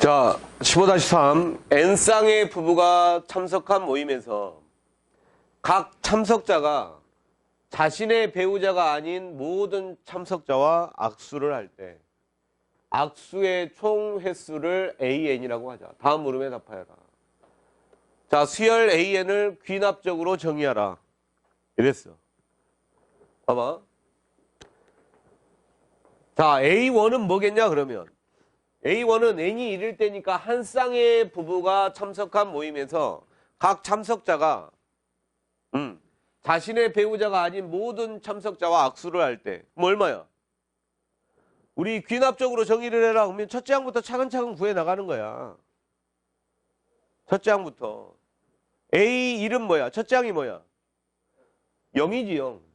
자, 15-3 N쌍의 부부가 참석한 모임에서 각 참석자가 자신의 배우자가 아닌 모든 참석자와 악수를 할 때 악수의 총 횟수를 AN이라고 하자. 다음 물음에 답하여라. 자, 수열 AN을 귀납적으로 정의하라. 이랬어. 봐봐. 자, A1은 뭐겠냐, 그러면. A1은 N이 이를 때니까 한 쌍의 부부가 참석한 모임에서 각 참석자가, 음, 자신의 배우자가 아닌 모든 참석자와 악수를 할 때, 뭐 얼마야? 우리 귀납적으로 정의를 해라. 그러면 첫째 항부터 차근차근 구해 나가는 거야. 첫째 항부터. A 이름 뭐야? 첫째 항이 뭐야? 0이지 0.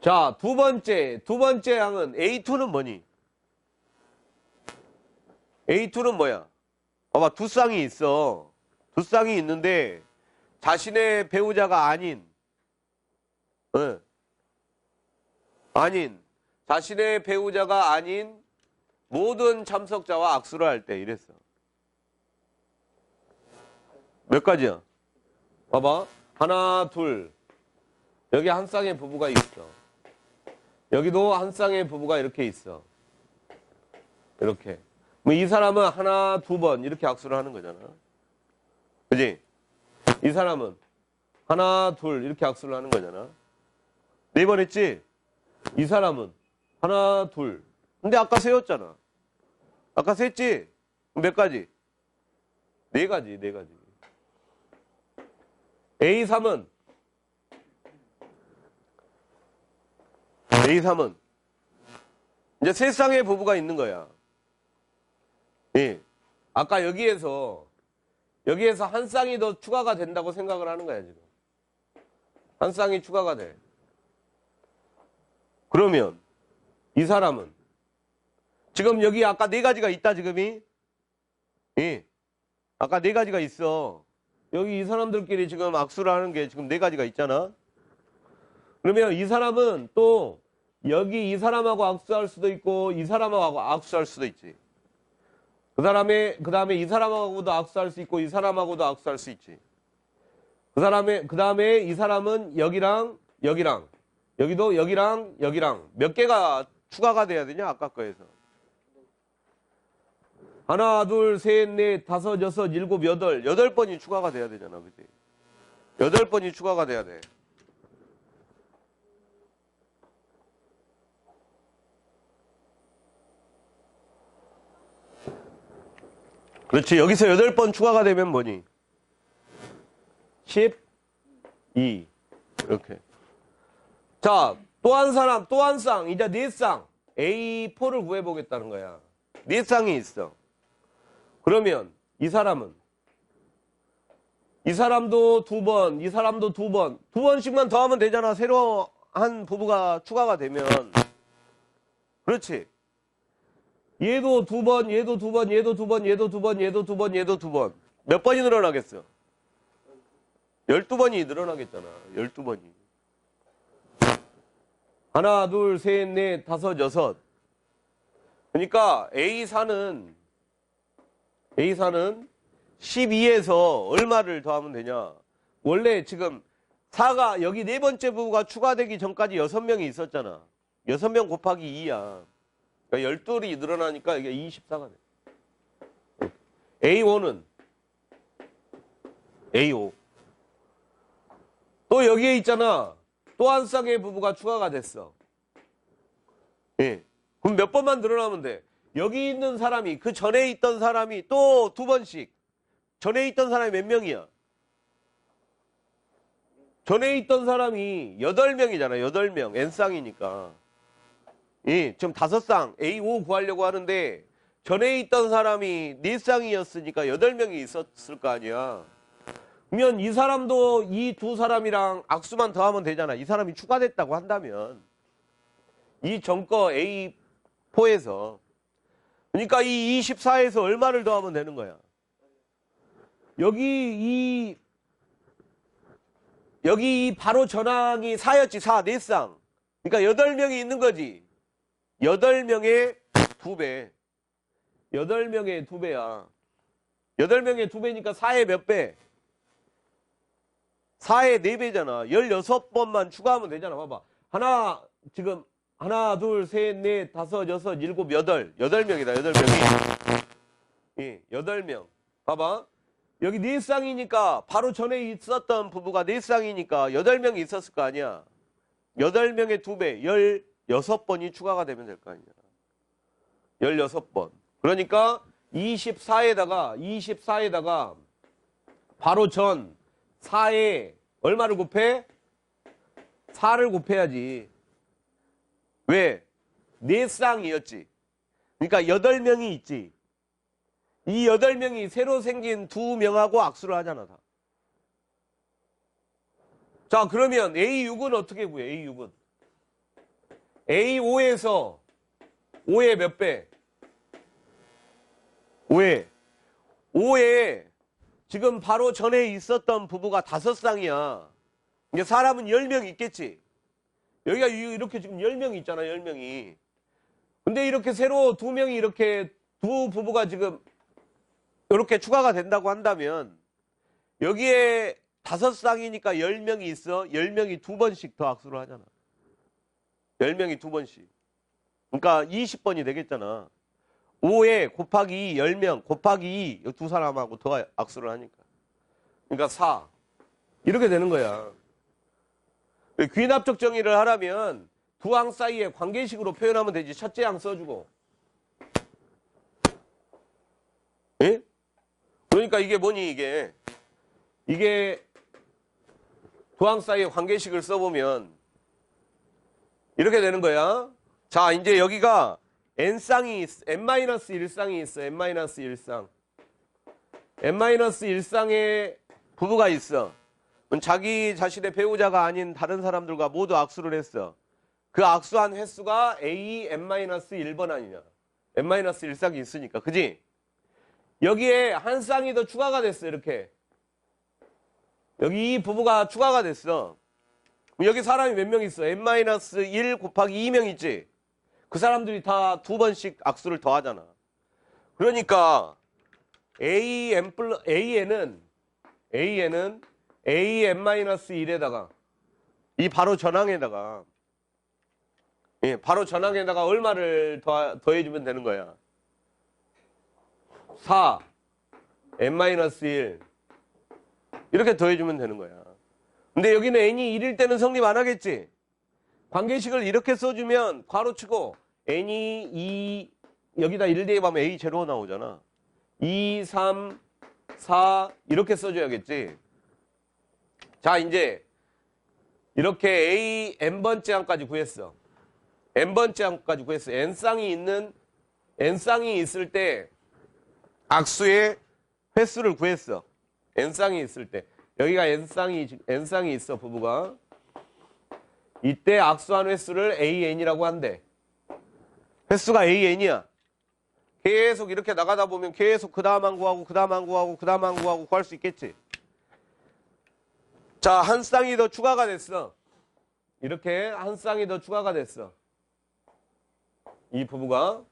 자, 두 번째, 두 번째 항은 A2는 뭐니? A2는 뭐야? 봐봐, 두 쌍이 있어. 두 쌍이 있는데, 자신의 배우자가 아닌, 응. 아닌, 자신의 배우자가 아닌 모든 참석자와 악수를 할 때 이랬어. 몇 가지야? 봐봐. 하나, 둘. 여기 한 쌍의 부부가 있어. 여기도 한 쌍의 부부가 이렇게 있어. 이렇게. 뭐 이 사람은 하나, 두 번 이렇게 악수를 하는 거잖아. 그지? 이 사람은 하나, 둘 이렇게 악수를 하는 거잖아. 네 번 했지? 이 사람은 하나, 둘. 근데 아까 세웠잖아. 아까 셌지? 몇 가지? 네 가지, 네 가지. A3은 A3은 이제 세 쌍의 부부가 있는 거야. 예. 아까 여기에서 여기에서 한 쌍이 더 추가가 된다고 생각을 하는 거야, 지금. 한 쌍이 추가가 돼. 그러면 이 사람은 지금 여기 아까 네 가지가 있다, 지금이. 예. 아까 네 가지가 있어. 여기 이 사람들끼리 지금 악수를 하는 게 지금 네 가지가 있잖아. 그러면 이 사람은 또 여기 이 사람하고 악수할 수도 있고 이 사람하고 악수할 수도 있지. 그 사람의 그 다음에 이 사람하고도 악수할 수 있고 이 사람하고도 악수할 수 있지. 그 사람의 그 다음에 이 사람은 여기랑 여기랑 여기도 여기랑 여기랑 몇 개가 추가가 돼야 되냐 아까 거에서. 하나, 둘, 셋, 넷, 다섯, 여섯, 일곱, 여덟. 여덟 번이 추가가 돼야 되잖아. 그지? 여덟 번이 추가가 돼야 돼. 그렇지. 여기서 여덟 번 추가가 되면 뭐니? 12. 이렇게. 자, 또 한 사람, 또 한 쌍. 이제 네 쌍. A4를 구해보겠다는 거야. 네 쌍이 있어. 그러면 이 사람은 이 사람도 두 번, 이 사람도 두 번, 두 번씩만 더하면 되잖아. 새로 한 부부가 추가가 되면. 그렇지. 얘도 두 번, 얘도 두 번, 얘도 두 번, 얘도 두 번, 얘도 두 번, 얘도 두 번. 몇 번이 늘어나겠어? 열두 번이 늘어나겠잖아. 열두 번이. 하나, 둘, 셋, 넷, 다섯, 여섯. 그러니까 A4는 A4는 12에서 얼마를 더하면 되냐? 원래 지금 4가 여기 네 번째 부부가 추가되기 전까지 6명이 있었잖아. 6명 곱하기 2야. 그러니까 12이 늘어나니까 이게 24가 돼. A1은 A5. 또 여기에 있잖아. 또 한 쌍의 부부가 추가가 됐어. 예. 그럼 몇 번만 늘어나면 돼? 여기 있는 사람이 그 전에 있던 사람이 또 두 번씩 전에 있던 사람이 몇 명이야? 전에 있던 사람이 여덟 명이잖아. 여덟 명 N쌍이니까. 예, 지금 다섯 쌍 A5 구하려고 하는데 전에 있던 사람이 네 쌍이었으니까 여덟 명이 있었을 거 아니야. 그러면 이 사람도 이 두 사람이랑 악수만 더하면 되잖아. 이 사람이 추가됐다고 한다면 이 전거 A4에서 그러니까 이 24에서 얼마를 더하면 되는 거야? 여기 이 여기 이 바로 전항이 4였지 4, 4쌍. 그러니까 8명이 있는 거지. 8명의 2배. 8명의 2배야. 8명의 2배니까 4의 몇 배? 4의 4배잖아. 16번만 추가하면 되잖아. 봐봐. 하나, 지금, 하나, 둘, 셋, 넷, 다섯, 여섯, 일곱, 여덟. 여덟 명이다, 여덟 명이. 예, 여덟 명. 봐봐. 여기 네 쌍이니까, 바로 전에 있었던 부부가 네 쌍이니까, 여덟 명이 있었을 거 아니야. 여덟 명의 두 배, 열 여섯 번이 추가가 되면 될 거 아니야. 열여섯 번. 그러니까, 24에다가, 24에다가, 바로 전 4에 얼마를 곱해? 4를 곱해야지. 왜? 네 쌍이었지. 그러니까 8명이 있지. 이 8명이 새로 생긴 두 명하고 악수를 하잖아, 다. 자, 그러면 A6은 어떻게 구해? A6은. A5에서 5의 몇 배? 5의 5에 지금 바로 전에 있었던 부부가 다섯 쌍이야. 이게 사람은 10명 있겠지. 여기가 이- 이렇게 지금 10명이 있잖아, 10명이. 근데 이렇게 새로 두 명이 이렇게 두 부부가 지금 이렇게 추가가 된다고 한다면 여기에 다섯 쌍이니까 10명이 있어. 10명이 두 번씩 더 악수를 하잖아. 10명이 두 번씩. 그러니까 20번이 되겠잖아. 5에 곱하기 2, 10명 곱하기 2, 두 사람하고 더 악수를 하니까. 그러니까 4. 이렇게 되는 거야. 귀납적 정의를 하라면 두 항 사이에 관계식으로 표현하면 되지. 첫째 항 써주고. 예? 그러니까 이게 뭐니, 이게. 이게 두 항 사이에 관계식을 써보면 이렇게 되는 거야. 자, 이제 여기가 n쌍이 있, n-1쌍이 있어. n-1쌍. n-1쌍의 부부가 있어. 자기 자신의 배우자가 아닌 다른 사람들과 모두 악수를 했어. 그 악수한 횟수가 a n-1번 아니냐. n-1쌍이 있으니까. 그지? 여기에 한 쌍이 더 추가가 됐어. 이렇게. 여기 이 부부가 추가가 됐어. 여기 사람이 몇 명 있어? n-1 곱하기 2명 있지? 그 사람들이 다 두 번씩 악수를 더 하잖아. 그러니까 a n 플러 a는 a는 a n-1에다가 이 바로 전항에다가 예, 바로 전항에다가 얼마를 더 더해 주면 되는 거야. 4 n-1 이렇게 더해 주면 되는 거야. 근데 여기는 n이 1일 때는 성립 안 하겠지? 관계식을 이렇게 써주면 괄호 치고 n이 2 여기다 1 대입하면 a 제로 나오잖아. 2, 3, 4 이렇게 써줘야겠지. 자 이제 이렇게 a n번째 항까지 구했어. n번째 항까지 구했어. n쌍이 있는 n쌍이 있을 때 악수의 횟수를 구했어. n쌍이 있을 때 여기가 n쌍이 n쌍이 있어 부부가 이때 악수한 횟수를 AN이라고 한대. 횟수가 AN이야. 계속 이렇게 나가다 보면 계속 그 다음 한 구하고 그 다음 한 구하고 그 다음 한 구하고 구할 수 있겠지. 자, 한 쌍이 더 추가가 됐어. 이렇게 한 쌍이 더 추가가 됐어. 이 부부가.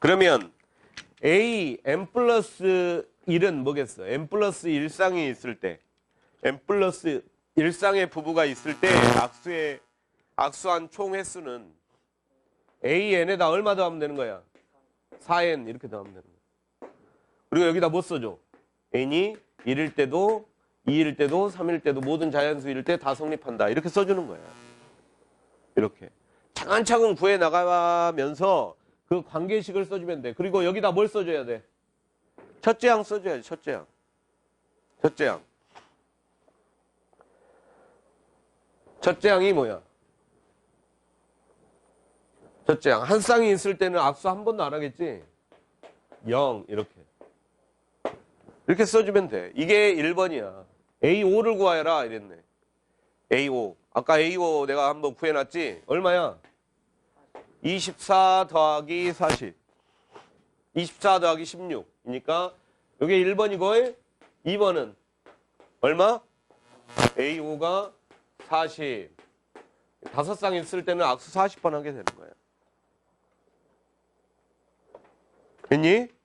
그러면 A, M 플러스 1은 뭐겠어? M 플러스 1쌍이 있을 때. M 플러스 일상의 부부가 있을 때 악수의 악수한 총 횟수는 AN에다 얼마 더하면 되는 거야? 4N 이렇게 더하면 되는 거야. 그리고 여기다 뭐 써줘? N이 1일 때도 2일 때도 3일 때도 모든 자연수일 때 다 성립한다. 이렇게 써주는 거야. 이렇게. 차근차근 구해 나가면서 그 관계식을 써주면 돼. 그리고 여기다 뭘 써줘야 돼? 첫째 항 써줘야지, 첫째 항. 첫째 항. 첫째 항이 뭐야? 첫째 항. 한 쌍이 있을 때는 악수 한 번도 안 하겠지? 0, 이렇게. 이렇게 써주면 돼. 이게 1번이야. A5를 구하여라, 이랬네. A5. 아까 A5 내가 한번 구해놨지? 얼마야? 24 더하기 40. 24 더하기 16이니까 이게 1번이고 2번은 얼마? A5가 40. 다섯 쌍 있을 때는 악수 40번 하게 되는 거예요. 됐니?